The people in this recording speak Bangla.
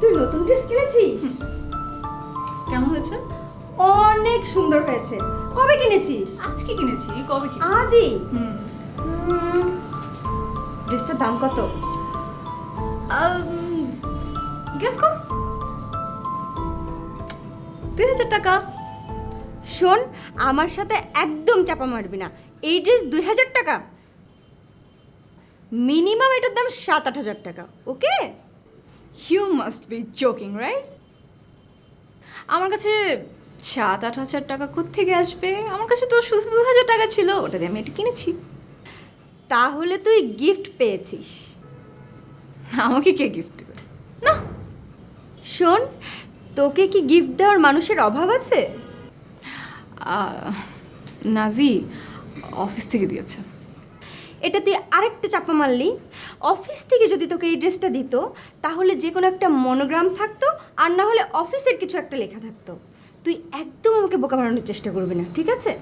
তুই নতুন ড্রেস কিনেছিস? কেমন হয়েছে? অনেক সুন্দর হয়েছে। কবে কিনেছিস? আজকে কিনেছি কবে আজই? ড্রেসটার দাম কত? গেস কর। তিন হাজার টাকা। শোন আমার সাথে একদম চাপা মারবি না। এই ড্রেস দুই হাজার টাকা। মিনিমাম এটার দাম সাত আট হাজার টাকা okay? You must be joking right আমার কাছে সাত আট হাজার টাকা থেকে আসবে? আমার কাছে তো শুধু দু হাজার টাকা ছিল ওটা দিয়ে আমি এটা কিনেছি। তাহলে তুই গিফট পেয়েছিস। আমাকে কে গিফট দেবে? না। শোন তোকে কি গিফট দেওয়ার মানুষের অভাব আছে? নাজি অফিস থেকে দিয়েছে। এটা তুই আরেকটা চাপা মারলি। অফিস থেকে যদি তোকে এই ড্রেসটা দিত, তাহলে যে কোনো একটা মনোগ্রাম থাকতো, আর না হলে অফিসের কিছু একটা লেখা থাকতো। তুই একদম আমাকে বোকা বানানোর চেষ্টা করবি না, ঠিক আছে?